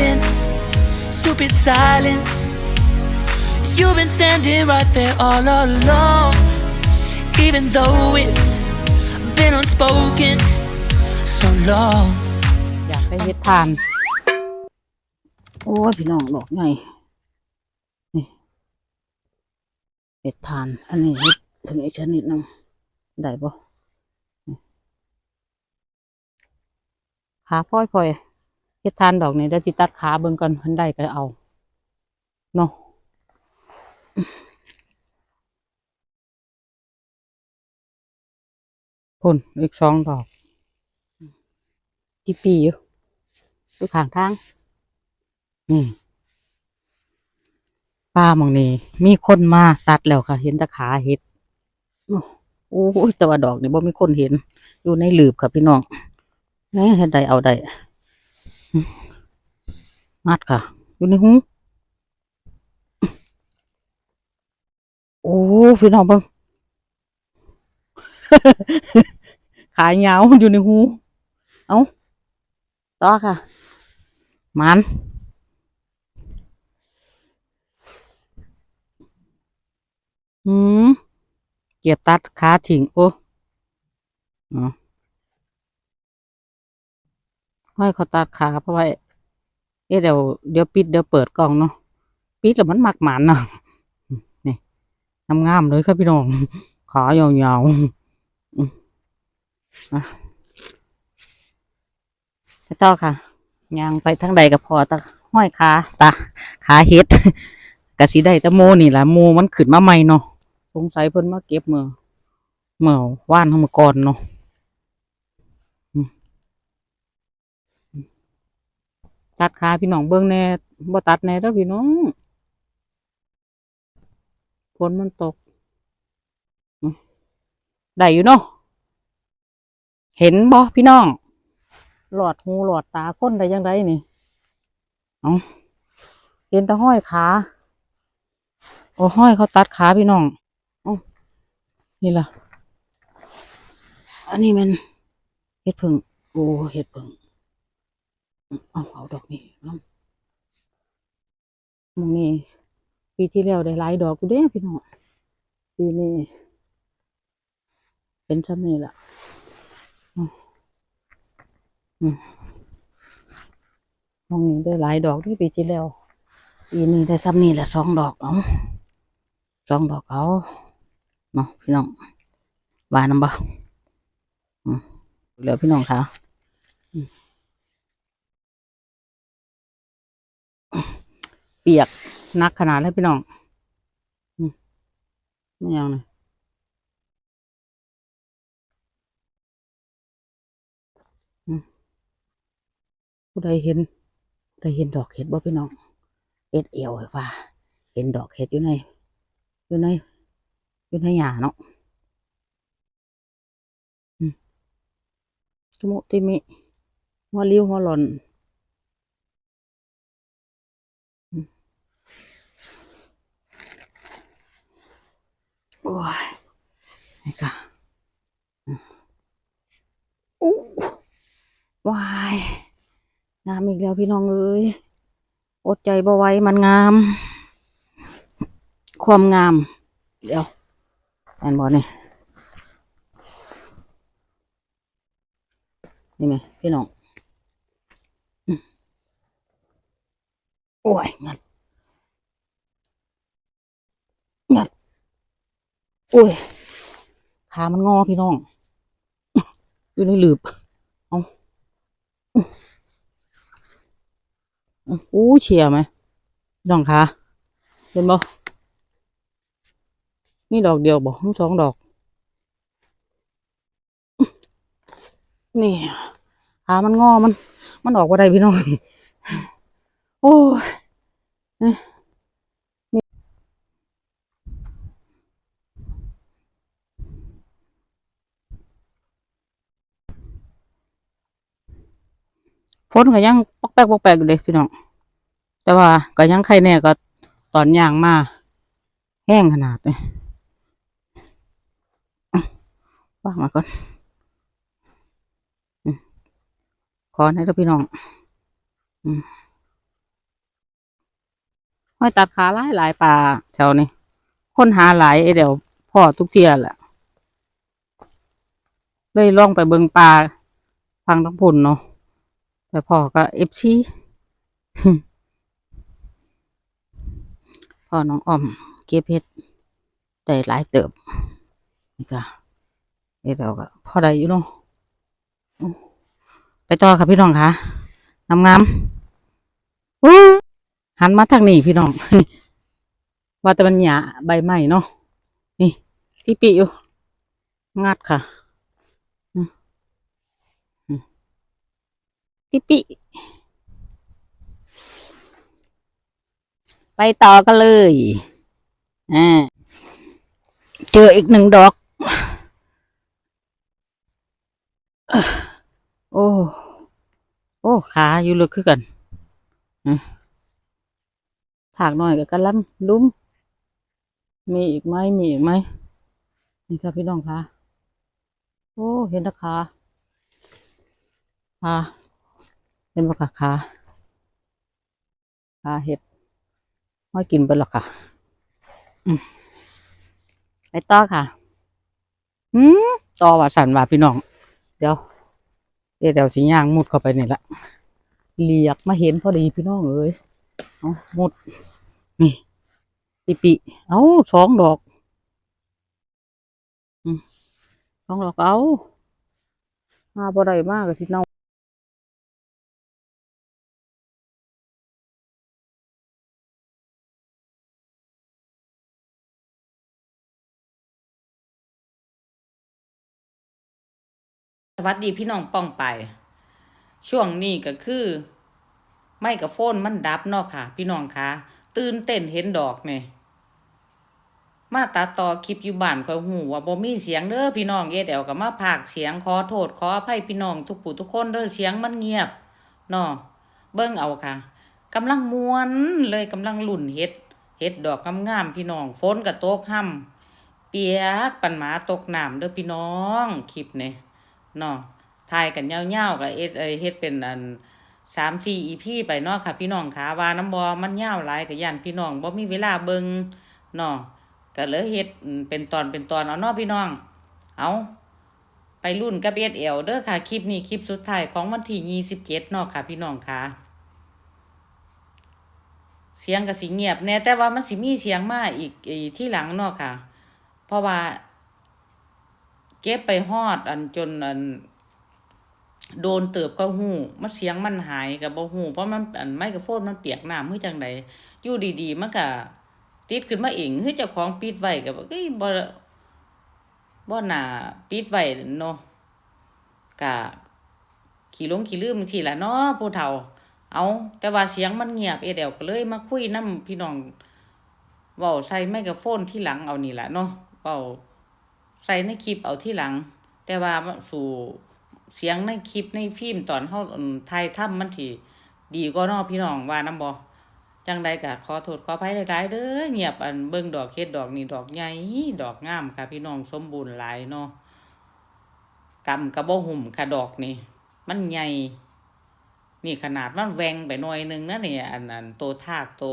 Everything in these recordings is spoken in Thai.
been stupid silence. You've been standing right there all along, even though it's been unspoken so long. อยากไปเฮ็ดทาน โอ้ยพี่น้องดอกใหญ่นี่เฮ็ดทาน อันนี้เฮ็ดถึงอีกชนิดหนึงได้บ่ขาพ่อยพ่อย เฮ็ดทานดอกนี้เดี๋ยวจิตัดขาเบิ่งก่อนเพิ่นได้ก็เอาเนาะพุ่นอีกสองดอกที่ปีอยู่อยู่ข้างทางนี่ป้ามองนี้มีคนมาตัดแล้วค่ะ เห็นตะขาเห็ดโอ้โอ้ยแต่ว่าดอกนี่บ่มีคนเห็น อยู่ในหลืบค่ะพี่น้องนี่เห็นใดเอาได้ มัดค่ะ อยู่ในหูโอ้พี่น้องเบิ่งขายาวอยู่ในหู เอาต่อค่ะ มันอืมเก็บตัดขาถิงโอ้เนาะให้เขาตัดขาเพราะว่าเอ๊ะเดี๋ยวเดี๋ยวปิดเดี๋ยวเปิดกล่องเนาะปิดแล้วมันหมักหมันเนาะนี่งามๆเลยครับพี่น้องขายาวๆอืมอะไปต่อค่ะยางไปทางใดก็พอตะห้อยขาตาขาเฮ็ดกะสิได้ตะโมนี่แหละโมมันขึ้นมาใหม่เนาะสงสัยเพิ่นมาเก็บเมื่อเมื่อว่านเฮามาก่อนเนาะอืม ตัดขาพี่น้องเบิ่งแน่บ่ตัดแน่เด้อพี่น้องฝนมันตก ได้อยู่เนาะเห็นบ่พี่น้อง หลอดหูหลอดตาคนได้ยังไงนี่เอาเห็นตะห้อยขาโอ้ห้อยเขาตัดขาพี่น้องอนี่ล่ะ อันนี้มันเห็ดผึ่งโอ้เห็ดผึ่ง เอาเอาดอกนี้อามองนี่ปีที่แล้วได้หลายดอกอยู่เด้พี่น้องปีนี้เป็นชั้นนี้ล่ะห้องนี้ได้หลายดอกที่ปีที่แล้วปีนี้ได้ซ้ำนี่แหละสองดอกเอาสองดอกเอาเนาะพี่น้องวานน้ำบ่อืมเหลือพี่น้องค่ะอืมเปียกนักขนาดเลยพี่น้องไม่ยังเลยผู้ใดเห็นได้เห็นดอกเห็ดบ่พี่น้องเอ็ดเอวให้ฟ้าเห็นดอกเห็ดอยู่ใน อยู่ใน อยู่ในหญ้าเนาะอืมตุมุติมิหัวริ้วหัวหล่น โอ้ยนี่ก็อืมอู้วายงามอีกแล้วพี่น้องเอ้ยอดใจบ่ไว้มันงาม ความงาม เดี๋ยวแอนบอนี่นี่ไหมพี่น้องโอ้ยงัดโอ้ย ขามันงอพี่น้อง อยู่ในหลืบ เอาอู้เฉียไหมน้องคะเห็นบ่นี่ดอกเดียวบ่ทั้งสองดอก นี่ขามันงอมัน มันออกว่าได้พี่น้อง โอ้ย ฝนก็ยังปอกแปกปอกแปกอยู่เลยพี่น้องแต่ว่าก็ยังใครแน่ก็ตอนย่างมา แห้งขนาดเลยวางมาก่อนขอให้เราพี่น้องอืมห้อยตัดขาหลายหลายปลาแถวนี้ค้นหาหลายไอเดี๋ยวพ่อทุกเทียแหละเลยล่องไปเบิงปลาฟังทั้งพุ่นเนาะ แต่พ่อก็เอฟซีพ่อน้องอ้อม เก็บเพชรได้หลายเติบนี่ก็เอ้เดี๋ยวก็พ่อได้อยู่เนาะไปต่อค่ะพี่น้องค่ะงามงามๆหันมาทางนี้พี่น้องว่าแต่มันหยาใบไม้เนาะนี่ที่ปีอยู่งัดค่ะอืมอืม ที่ปีไปต่อกันเลยอ่าเจออีกหนึ่งดอก โอ้ โอ้ ขาอยู่ลึกขึ้นกันถากหน่อยกับกันลังลุ้ม มีอีกไหมมีอีกไหมนี่ครับพี่น้องคะโอ้ เห็นแตะขาขาเห็ นปะคะขาขาเห็ดไม่กินไปหรอกค่ะไปต่อค่ะอืมต่อว่าสันว่าพี่น้อง เดี๋ยวเดี๋ยวสียวสิย่างมุดเข้าไปนี่ละเรียกมาเห็นพอดีพี่น้องเอ้ยเอามุด นี่ปีปีเอาสองดอกสองดอกเอามาบ่ได้มากเลยพี่น้อ วัสดีพี่น้องป้องไป ช่วงนี้ก็คือไมโครโฟนมันดับเนาะค่ะ พี่น้องคะตื่นเต้นเห็นดอกเนี่ยมาตัดต่อคลิปอยู่บ้านคอยหูว่าบ่มีเสียงเด้อพี่น้องเอเดลก็มาพากเสียงขอโทษขออภัยพี่น้องทุกผู้ทุกคนเด้อเสียงมันเงียบเนาะเบิ่งเอาค่ะกำลังมวนเลยกำลังหลุ่นเฮ็ดเฮ็ดดอกงามๆพี่น้องฝนก็ตกห่ำเปียกปันหมาตกน้ำเด้อพี่น้องคลิปเนี่ย เนาะถ่ายกันยาวๆก็เอ็ดเอเฮ็ดเป็นอันสามสี่อีพีไปเนาะค่ะ พี่น้องขาว่าน้ำบอมันยาวหลายก็ย่านพี่น้องบ่มีเวลาเบิงเนาะก็เลยเฮ็ดเป็นตอนเป็นตอนเอาเนาะพี่น้อง เอาไปรุ่นกับเอสเอลเด้อค่ะ คลิปนี้คลิปสุดท้ายของวันที่ยี่สิบเจ็ดเนาะค่ะ พี่น้องค่ะเสียงก็สิเงียบแน่แต่ว่ามันสิมีเสียงมาอีกอีที่หลังเนาะค่ะ เพราะว่า เก็บไปฮอด อันจนอัน โดนเติบก็หูมันเสียงมันหายกับบ่หูเพราะมันอันไมโครโฟนมันเปียกน้ำเฮือจังใดอยู่ดีๆมันก็ติดขึ้นมาเองคือเจ้าของปิดไว้ก็บ่เอ้ยบ่บ่น่าปิดไว้เนาะกะขี้หลงขี้ลืมทีละเนาะผู้เฒ่า เอาแต่ว่าเสียงมันเงียบเอเดวก็เลยมาคุยนํพี่น้องเว้าใส่ไมโครโฟนที่หลังเอานี่ล่ะเนาะเว้า ใส่ในคลิปเอาที่หลัง แต่ว่าสู่เสียงในคลิปในฟิล์มตอนเฮาอืมถ่ายทำมันสิดีกว่านาะพี่น้องว่านํบ่จังใดก็ขอโทษขออภัยหลายๆเด้อเงียบอันเบิ่งดอกเฮ็ดดอกนี่ดอกใหญ่ดอกงามค่ะพี่น้องสมบูรณ์หลายเนาะกำกระบ่หุ่มค่ะดอกนี่มันใหญ่นี่ขนาดมันแหวงไปหน่อยหนึงนะนี่อันอันโตทากโต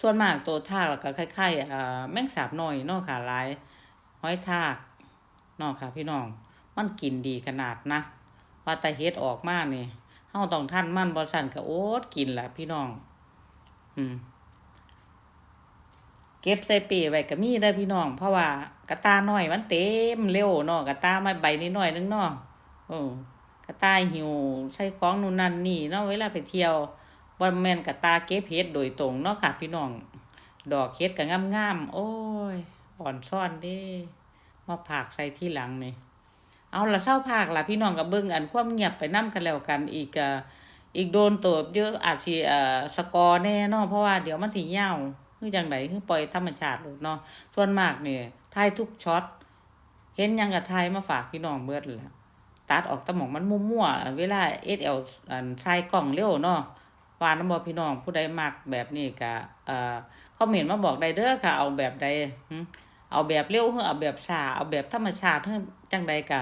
ส่วนมากโตทากแล้วก็คล้ายๆอ่าแมงสาบหน้อยเนาะค่ะหลาย หอยทากนาะค่ะพี่น้อง มันกินดีขนาดนะว่าแต่เฮ็ดออกมากนี่เฮาต้องทันมันบ่ซั่นก็โอดกินล่ะพี่น้อง อืม เก็บใส่ปีไว้ก็มีได้พี่น้อง เพราะว่ากระตาน้อยมันเต็มเร็วเนาะกระตามาใบนิดหน่อยนึงเนาะเออกระตาหิวใส่ของนู่นนั่นนี่เนาะเวลาไปเที่ยวบ่แม่นกระตาเก็บเฮ็ดโดยตรงเนาะค่ะพี่น้อง ดอกเฮ็ดก็งามๆโอ้ย อ่อนซ่อนเด้ มาผากใส่ที่หลังนี่เอาละเศร้าผากละพี่น้องก็เบิ่งอันความเงียบไปนํกันแล้วกันอีกอีกโดนเติบเยอะอาจสิเอ่อสกอร์แน่นาะเพราะว่าเดี๋ยวมันสิยาวคือจังไดคือปล่อยธรรมชาติโลดเนาะส่วนมากเนี่ถ่ายทุกช็อตเห็นยังก็ถ่ายมาฝากพี่น้องเบิดล่ะตัดออกตะหมองมันมั่วๆเวลา SL อันใส่กล้องเร็วเนาะว่านํบ่พี่น้องผู้ใดมักแบบนี้ก็เอ่อคอมเมนต์มาบอกได้เด้อค่ะเอาแบบใด เอาแบบเร็วหรือเอาแบบช้าเอาแบบธรรมชาติหรือจังใดก็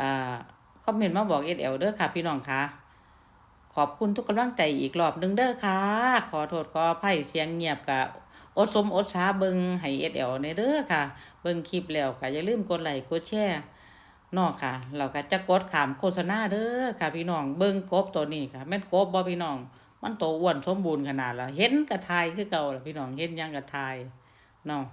อ่าคอมเมนต์มาบอก SL เอลเด้อค่ะพี่น้องค่ะ ขอบคุณทุกกำลังใจอีกรอบหนึงเด้อค่ะ ขอโทษขออภัยเสียงเงียบกะอดสมอดสาเบิงให้เอสเอลในเด้อค่ะ เบิงคลิปแล้วค่ะอย่าลืมกดไลค์กดแชร์นอกค่ะ เราก็จะกดขามโฆษณาเด้อค่ะ พี่น้องเบิงกบตัวนี้ค่ะแม่นกบบ่พี่น้อง มันโตอ้วนสมบูรณ์ขนาดแล้วเห็นกระทายคือเก่าล่ะพี่น้องเห็นยังกระทายเนาะ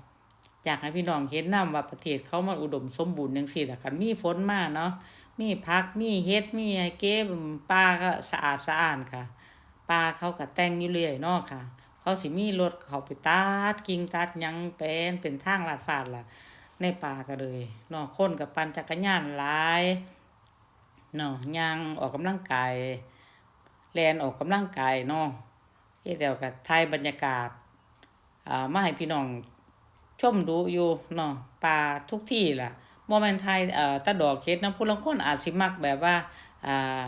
อยากให้พี่น้องเห็นนํว่าประเทศเขามาอุดมสมบูรณ์จังซี่ล่ะคันมีฝนมาเนาะมีผักมีเห็ดมีไอ้เก็บปลาก็สะอาดสะอ้านค่ะปลาเขาก็แต่งอยู่เรื่อยเนาะค่ะ เขาสิมีรถเขาไปตัดกิ่งตัดหยังเป็นเป็นทางลาดฟาดล่ะ ในป่าก็เลยเนาะคนกับปั่นจักรยานหลายเนาะย่างออกกำลังกายแลนออกกำลังกายเนาะเฮ็ดเดียวกับถ่ายบรรยากาศอ่ามาให้พี่น้อง ชมดูอยู่เนาะป่าทุกที่ล่ะบ่แม่นไทยเอ่อตะดอกเฮ็ดนะผู้ลางคนอาจสิมักแบบว่าอ่า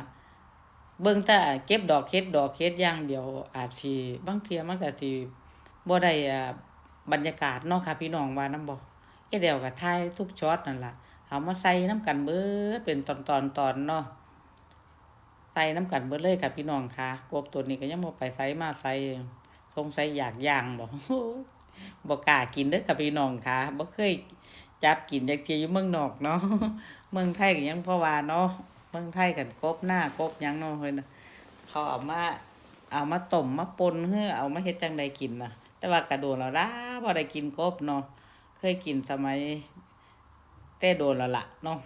เบิ่งแต่เก็บดอกเฮ็ดดอกเฮ็ดอย่างเดียวอาจสิบางเทียมันก็สิบ่ได้อ่าบรรยากาศเนาะค่ะพี่น้องว่านำบ่เฮ็ดแล้วก็ถ่ายทุกช็อตนั่นล่ะเอามาใส่นํกันเบิดเป็นตอนๆตอนเนาะใส่นํกันเบิดเลยค่ะพี่น้องค่ะกบตัวนี้ก็ยังบ่ไปไสมาไสสงสัยอยากย่างบ่ บ่กล้ากินเด้อค่ะพี่น้องค่ะบ่เคยจับกินจักเที่ยอยู่เมืองนอกเนาะเมืองไทยก็ยังพ่อว่าเนาะเมืองไทยกันกบหน้ากบยังเนาะเฮ้ยนะเขาเอามาเอามาต้มมาปนเฮ้อเอามาเฮ็ดจังใดกินนะแต่ว่ากระโดนแล้วละบ่ได้กินกบเนาะเคยกินสมัยแต่โดนแล้วละเนาะ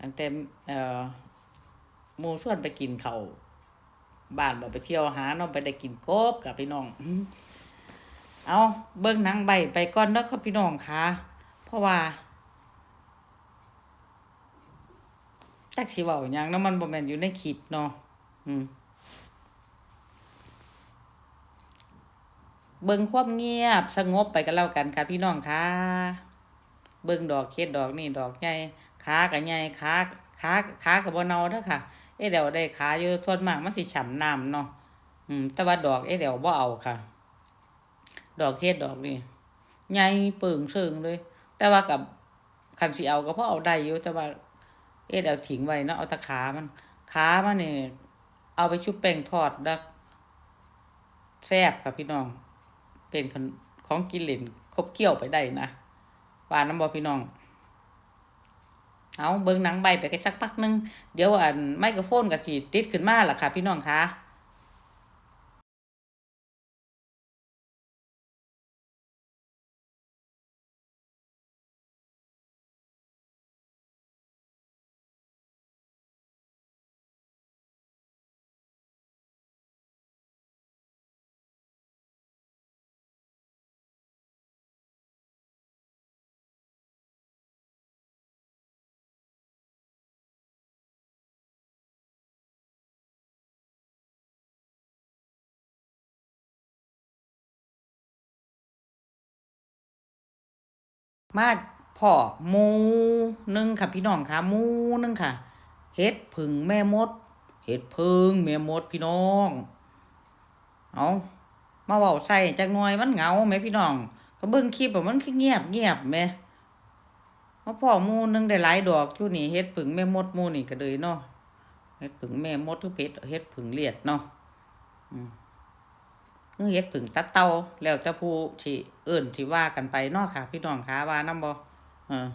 ตั้งแต่เอ่อมู่ชวนไปกินเขาบ้านบ่ไปเที่ยวหาเนาะไปได้กินกบกับพี่น้อง เอาเบิ่งหนังใบไปก่อนเด้อครับพี่น้องค่ะเพราะว่าจักสิเว้าหยังเนาะมันบ่แม่นอยู่ในคลิปเนาะอืมเบิ่งความเงียบสงบไปกันแล้วกันค่ะพี่น้องค่ะ เบิ่งดอกเฮ็ดดอกนี่ดอกใหญ่ขาก็ใหญ่ขาขาขาก็บ่เน่าเด้อค่ะ เอ้เดี๋ยวได้ขาอยู่ส่วนมากมันสิฉ่ำน้ำเนาะอืมแต่ว่าดอกเอ้เดี๋ยวบ่เอาค่ะ ดอกเฮ็ดดอกนี่ใหญ่เปิงเชิงเลย แต่ว่ากับคันสิเอาก็พอเอาได้อยู่แต่ว่าเอ็ดเอาทิ้งไว้เนาะเอาตะขามันขามันนี่เอาไปชุบแป้งทอดดักแซ่บค่ะพี่น้อง เป็นขของกินเล่นคบเกี่ยวไปได้นะว่าน้ำบอพี่น้อง เอาเบิ่งหนังใบไปกันสักพักนึง เดี๋ยวอันไมโครโฟนก็สิติดขึ้นมาล่ะค่ะ พี่น้องคะ มาพ่อมูหนึงค่ะพี่น้องค่ะมูหนึงค่ะเฮ็ดผึ่งแม่มดเฮ็ดผึ่งแม่มดพี่น้อง เอามาเว้าใส่จักหน่อยมันเหงาแหมพี่น้องก็เบิ่งคลิปอะมันคือเงียบเงียบแหมมาพ่อมูหนึงได้หลายดอกอยู่นี่เฮ็ดผึ่งแม่มดมูนี่ก็เลยเนาะเฮ็ดผึ่งแม่มดทุกเพชรเฮ็ดผึ่งเลียดเนาะอืม คือเฮ็ดผึ่งตัดเตาแล้วแต่ผู้ที่เอิ้นที่ว่ากันไปเนาะค่ะ พี่น้องค่ะว่านํบ่เออ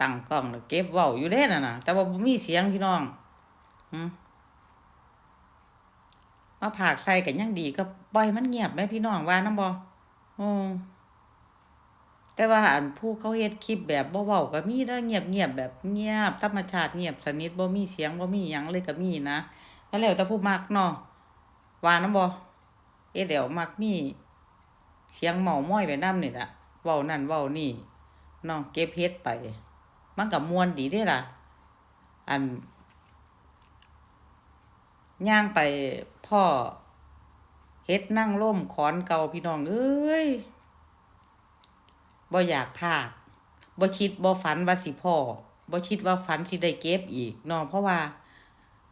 ตั้งกล้องเก็บเว้าอยู่เด้นั่นน่ะแต่ว่าบ่มีเสียงพี่น้องอืมมาผากใส่กันยังดีก็ปล่อยมันเงียบแม่พี่น้องว่านํบ่อือแต่ว่าอันผู้เขาเฮ็ดคลิปแบบบ่เว้าก็มีเด้อเงียบๆแบบเงียบธรรมชาติเงียบสนิทบ่มีเสียงบ่มีหยังเลยก็มีนะแล้วแต่ผู้มักเนาะว่านํบ่ เดี๋ยวมักมีเสียงเมาม้อยไปนำนี่ล่ะเว้านั่นเว้านี่เนาะเก็บเฮ็ดไป มันก็ม่วนดีเด้ล่ะ อันย่างไปพ่อเฮ็ดนั่งร่มขอนเก่าพี่น้องเอ้ยบ่อยากพากบ่คิดบ่ฝันว่าสิพ่อบ่คิดว่าฝันสิได้เก็บอีกเนาะเพราะว่า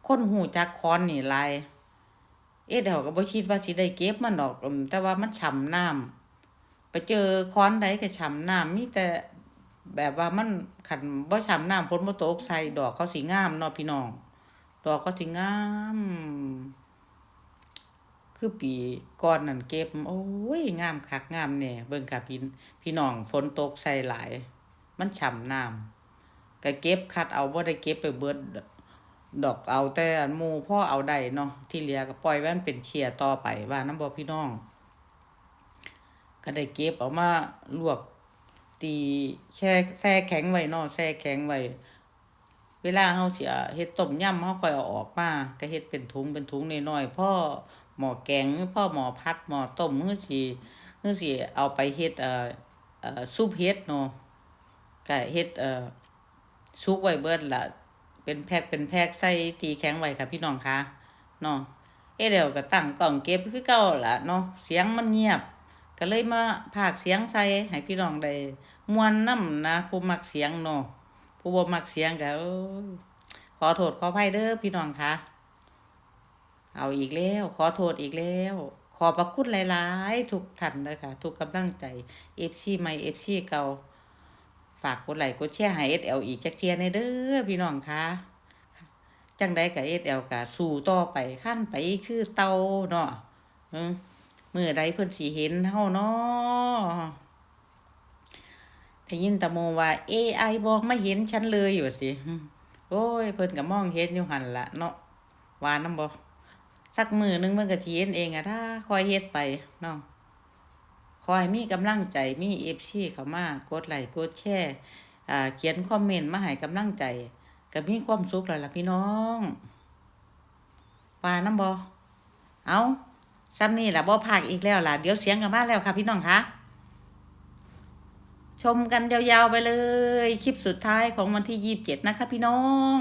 คนหูจักคอนนี่ลาย เอ๊ะเดี๋ยวก็บ่คิดว่าสิได้เก็บมันดอก แต่ว่ามันฉ่ำน้ำไปเจอค้อนใดก็ฉ่ำน้ำมีแต่แบบว่ามันคันบ่ฉ่ำน้ำฝนบ่ตกใส่ดอกเขาสิงามเนาะพี่น้อง ดอกก็สิงาม คือปีก่อนนั่นเก็บ โอ้ยงามคักงามแหน่เบิ่งค่ะพี่พี่น้องฝนตกใส่หลาย มันฉ่ำน้ำก็เก็บคัดเอาบ่ได้เก็บไปเบิด ดอกเอาแต่อันหมู่พ่อเอาได้เนาะที่เหลือก็ปล่อยไว้มันเป็นเชียร์ต่อไปว่าน้ำบ่พี่น้อง ก็ได้เก็บเอามาลวกตีแช่แช่แข็งไว้เนาะแช่แข็งไว้เวลาเฮาเสิเอาเฮ็ดต้มยำเฮาค่อยเอาออกมาก็เฮ็ดเป็นถุงเป็นถุงน้อยๆพ่อหม้อแกงหรือพ่อหม้อพัดหม้อต้มหรือสิหรือสิเอาไปเฮ็ดเอ่อเอ่อซุปเฮ็ดเนาะก็เฮ็ดเอ่อซุปไว้เบิดล่ะ เป็นแพ็คเป็นแพ็คใส่ตีแข็งไว้ค่ะพี่น้องคะเนาะเอเดี๋ยวก็ตั้งกล้องเก็บคือเก่าละเนาะเสียงมันเงียบ ก็เลยมาพากเสียงใส่ให้พี่น้องได้มวนนำนะผู้มักเสียงเนาะผู้บ่มักเสียงก็ขอโทษขออภัยเด้อพี่น้องคะเอาอีกแล้ว ขอโทษอีกแล้ว ขอบพระคุณหลาย ๆ ทุกท่านเลยค่ะ ทุกกำลังใจ FC ใหม่ FC เก่า ฝากกดไลค์กดแชร์ให้ SL อีกจักเทียในเด้อพี่น้องคะจังใดกับ SL ก็สู้ต่อไปขั้นไปคือเตาเนาะอืมมื่อใดเพิ่นสิเห็นเฮาเนาะได้ยินแตะโมว่า AI บอกไม่เห็นฉันเลยอยู่สิโอ้ยเพิ่นก็มองเห็นอยู่หันละเนาะว่านํบ่สักมือหนึงมันก็สิเห็นเองอะถ้าคอยเฮ็ดไปเนาะ คอยมีกำลังใจมี FC เข้ามากดไลค์กดแชร์อ่าเขียนคอมเมนต์มาให้กำลังใจก็มีความสุขแล้วล่ะพี่น้องว่านํบ่เอาซ้ำนี่ล่ะบ่พากอีกแล้วล่ะ เดี๋ยวเสียงกับมาแล้วค่ะพี่น้องคะชมกันยาวๆไปเลย คลิปสุดท้ายของวันที่ยี่สิบเจ็ดนะคะพี่น้อง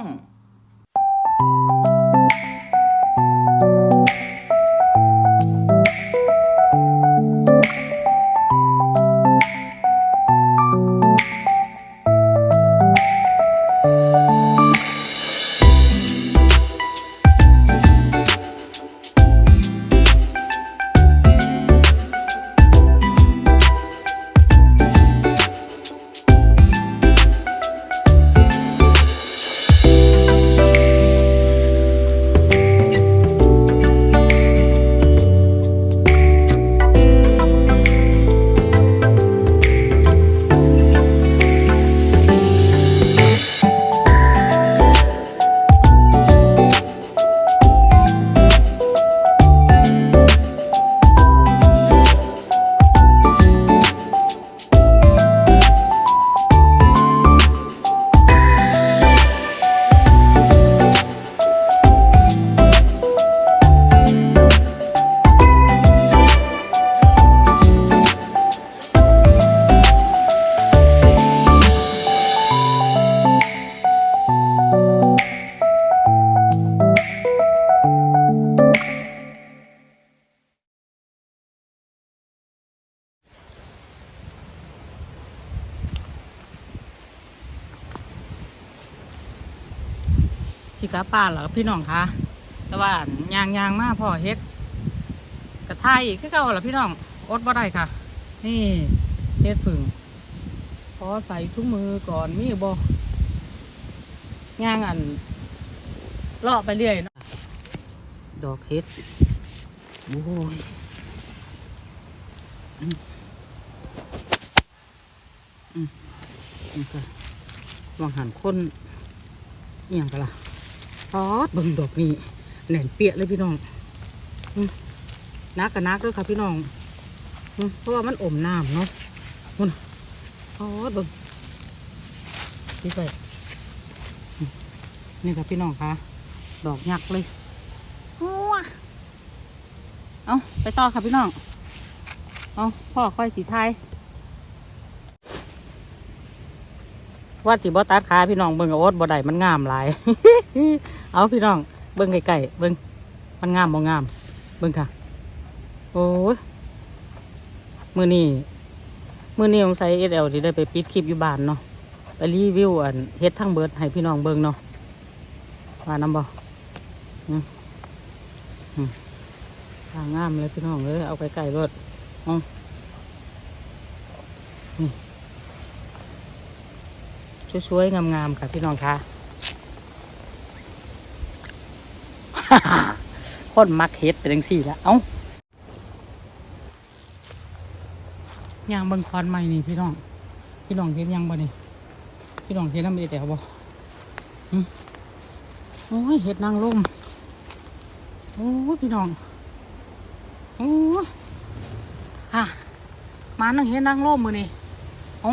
าป่าเหรอพี่น้องคะแต่ว่ายางยางมากพ่อเฮ็ดกระทายอีกคือเก่าเหรอพี่น้องอดบ่ได้ค่ะ นี่เฮ็ดผึ่งขอใส่ถุงมือก่อนมีบ่ย่างอันเลาะไปเรื่อยนะดอกเฮ็ดโอ้ยอืมอืมนี่ก็วางหันคนเอียงกันล่ะ ทอดเบิ่งดอกนี่แหน่นเปียกเลยพี่น้องอืมนักกับนักด้วยค่ะพี่น้องอืมเพราะว่ามันอมน้ำเนาะมันทอดเบิ่งพี่ไปอืมนี่ค่ะพี่น้องคะดอกยักษ์เลยว้าเอาไปต่อค่ะพี่น้องเอาพ่อค่อยสีไทาย ว่าสิบ่ตัดขาพี่น้องเบิ่งกับโอ๊ตบ่ได้มันงามหลาย เอาพี่น้องเบิ่งไก่ๆเบิ่งมันงามบ่งาม เบิ่งค่ะ โอ้ยมือนี้มือนี้สงสัยเอสเอลที่ได้ไปปิดคลิปอยู่บ้านเนาะไปรีวิวอันเฮ็ดทั้งเบิดให้พี่น้องเบิ่งเนาะว่าน้ำบ่อืมอืมทางงามเลยพี่น้องเลยเอาไก่ๆรถเอานี่ สวยๆงามๆค่ะพี่น้องค่ะคนมักเฮ็ดเป็นจังซี่ละเอ้าย่างเบิ่งคอนใหม่นี่พี่น้อง พี่น้องเห็นยังบ่นี่พี่น้องเห็นน้ำเอแต๋วบ่โอ้ยเห็ดนางลมโอ้ยพี่น้องโอ้ยฮะมานั่งเห็ดนางลมมือนี่เอ้า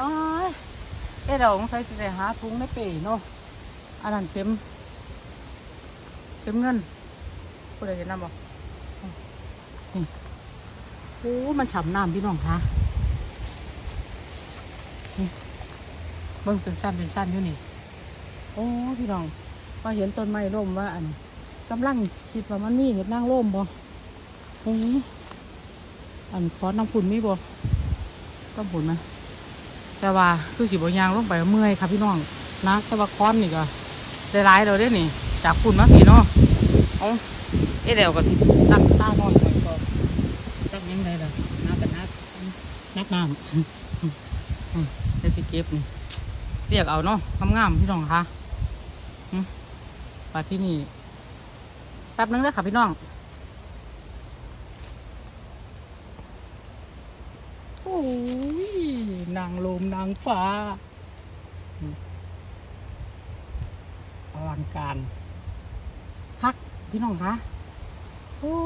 อ้ายเอ๊ะเราสงสัยสิได้หาถุงในเป๋เนาะอันนั้นเข็ม เข็มเงินผู้ใดเห็นน้ำบ่นี่โอ้มันฉ่ำน้ำพี่น้องคะเบิ่งเป็นสั้นเป็นสั้นอยู่นี่ โอ้พี่น้องมาเห็นต้นไม้ร่มว่าอันกำลังคิดว่ามันมีเห็ดนางร่มบ่โอ้อันขอน้ำพุ่นมีบ่ก็ผุนไหม แต่ว่าคือสิบยางลงไปเมื่อยครับพี่น้องนะแต่ว่าค้อนนี่ก็ได้ร้ายเราได้นี่ จากพุ่นมาพี่เนาะเอาเอ๊ะเดี๋ยวก็ตั้งตาหน่อยหน่อยก็ตั้งยังไงล่ะนักกันนักนักน้ำเดี๋ยวสิเก็บนี่เรียกเอาเนาะงามๆพี่น้องคะหึปาที่นี่แป๊บนึงเด้อค่ะพี่น้องโอ้ยนาง ลมนางฟ้า อลังการพักพี่น้องคะโอ้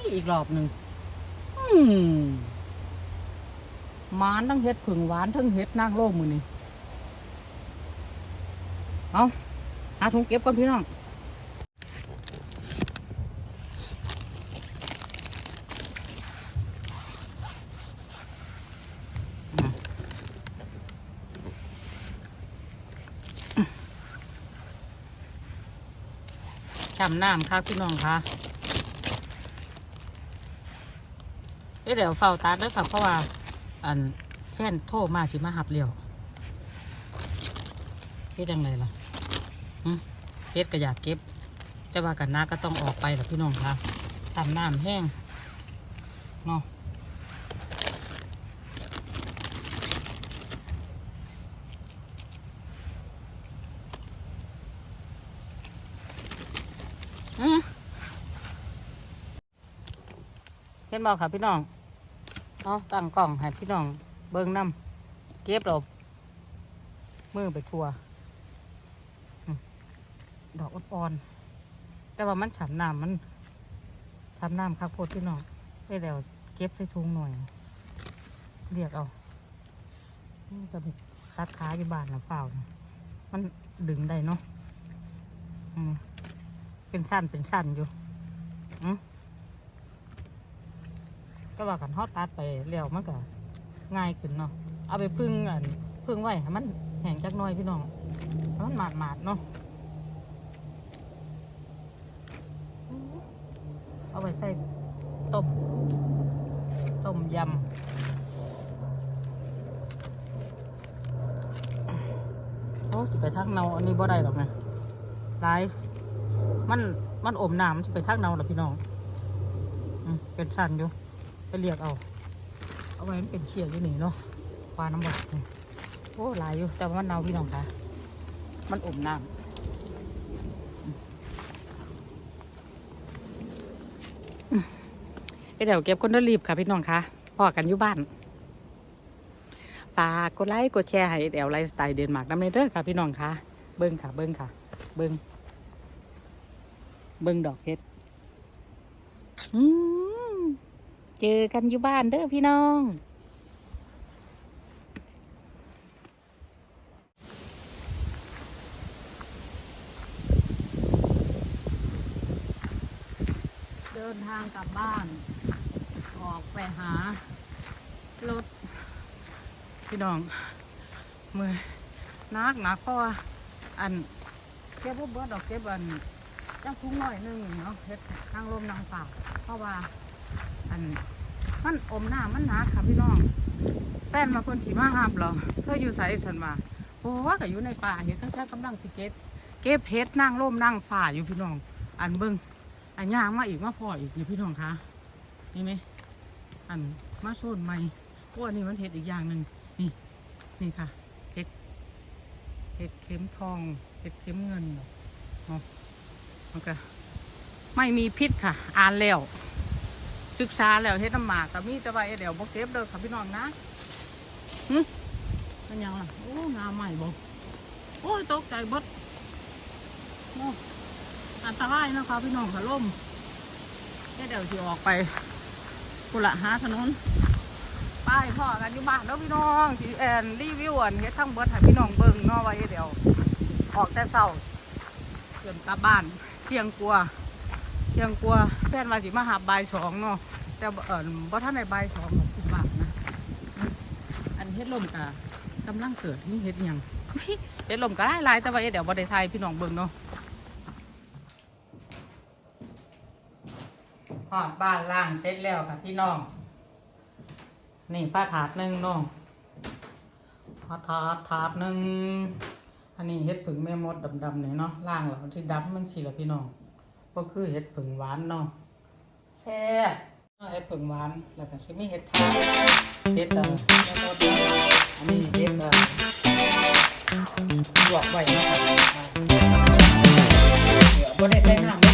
ยอีกรอบหนึ่งมหมานทั้งเห็ดผึ่งหวานทั้งเห็ดนางโลกมือนี่เอาหาถุงเก็บก่อนพี่น้อง ฉ่ำน้ำค่ะพี่น้องค่ะเอ๊ะเดี๋ยวเฝ้าตัดด้วยค่ะเพราะว่าอันแฟนโทรมาสิมาหับเร็วเฮ็ดยังไงล่ะเฮ็ดก็อยากเก็บ แต่ว่ากันน้าก็ต้องออกไปหรอพี่น้องค่ะทำน้ำแห้งเนาะอื้อเห็ นบอกค่ะพี่น้องเอาตั้งกล้องให้พี่น้องเบิ้งน้ำเก็บเรามือไปทัวดอกอ่อนๆแต่ว่ามันฉ่ำน้ำมันฉ่ำน้ำครับโคตรพี่น้องได้แล้วเก็บใส่ถุงหน่อย เรียกเอาจะมีคัดขาอยู่บ้านหรือเปล่ามันดึงได้เนาะอืมเป็นสั้นเป็นสั้นอยู่อื ก็ว่ากันฮอดตัดไปเลี้ยวมันก็ง่ายขึ้นเนาะเอาไปพึ่งอันพึ่งไว้ให้มันแห้งจักหน่อยพี่น้องให้มันหมาดหมาดเนาะเอาไปใส่ต้มต้มยำโอ้สิไปทักเนาอันนี้บ่ได้หรอกนะไลฟ์มันมันอมน้ำมันสิไปทักเนาหรอพี่น้องเป็นสั้นอยู่ ไปเรียกเอา เอาไว้มันเป็นเขียดอยู่นี่เนาะปลาน้ำบกนี่โอ้หลายอยู่ แต่ว่ามันเน่าพี่น้องค่ะ มันอมน้ำอืมไปเดี๋ยวเก็บคนเดรีบค่ะ พี่น้องคะพอกันอยู่บ้าน ฝากกดไลค์กดแชร์ให้เดี๋ยวไลฟ์สไตล์เดนมาร์กน้ำเนเด้อค่ะ พี่น้องคะเบิ้งค่ะ เบิ้งค่ะ เบิ้งเบิ้งดอกเห็ดอืม เจอกันอยู่บ้านเด้อพี่น้องเดินทางกลับบ้าน ออกไปหารถ พี่น้อง มือนักหนักเพราะว่าอันเก็บพวกเบิร์ดดอกเก็บอันจังคุ้งหน่อยนึงเนาะเฮ็ดนางลมนางป่าเพราะว่า อันมันอมหน้ามันหนาค่ะพี่น้องแป้นมาเพิ่นสิมาห้าบเรอเธออยู่ไสสันว่าโอ้ว่าก็อยู่ในป่าเฮ็ดตั้งแต่กำลังสิเก็บเก็บเฮ็ดนางลมนางฝ่าอยู่พี่น้อง อันเบิ่งอันย่างมาอีกมาพออีกนี่พี่น้องคะนี่ไหมอันมาโซนใหม่โอ้อันนี้มันเฮ็ดอีกอย่างหนึ่งนี่นี่ค่ะเฮ็ดเฮ็ดเข็มทองเฮ็ดเข็มเงินเนาะเนาะมันก็ไม่มีพิษค่ะ อ่านแล้ว ศึกษาแล้วเฮ็ดน้ำหมากกับมีแต่ว่าเดี๋ยวบ่เก็บเด้อค่ะพี่น้องนะหึมันยังล่ะโอ้งามใหม่บ่โอ้ยตกใจบดโอ้อันตรายนะคะพี่น้องค่ะล่มเดี๋ยวสิออกไปกุละหาถนนป้ายพ่อกันอยู่บ้านเด้อพี่น้องที่แอนรีวิวอันเฮ็ดทั้งเบิดให้พี่น้องเบิ่งเนาะไว้เดี๋ยว ออกแต่เช้าจนกลับบ้านเที่ยงกลัวา ยงกลัวาแฟนว่าสิมาหาบ่ายสองเนาะแต่บ่เออบ่ท่านในบ่ายสองหรอกคิดว่านะ อันเฮ็ดลมกะกำลังเกิดนี่เฮ็ดหยังเฮ็ดลมก็หลายๆแต่ว่าเดี๋ยวบ่ได้ทายพี่น้องเบิ่งเนาะฮอดบ้านล่างเสร็จแล้วค่ะพี่น้อง นี่ป้าถาดหนึ่งเนาะป้าถาดถาดหนึ่งอันนี้เฮ็ดผึ่งแม่มดดำๆนี่เนาะล่างแล้วมันสิดำมันสิละพี่น้อง ก็คือเห็ดผึ่งหวานเนาะแซ่บเห็ดผึ่งหวานแล้วก็จะมีเห็ดทานเห็ดอะอันนี้เห็ดอะลวกไว้นะครับเดี๋ยวก็ได้ใส่น้ำ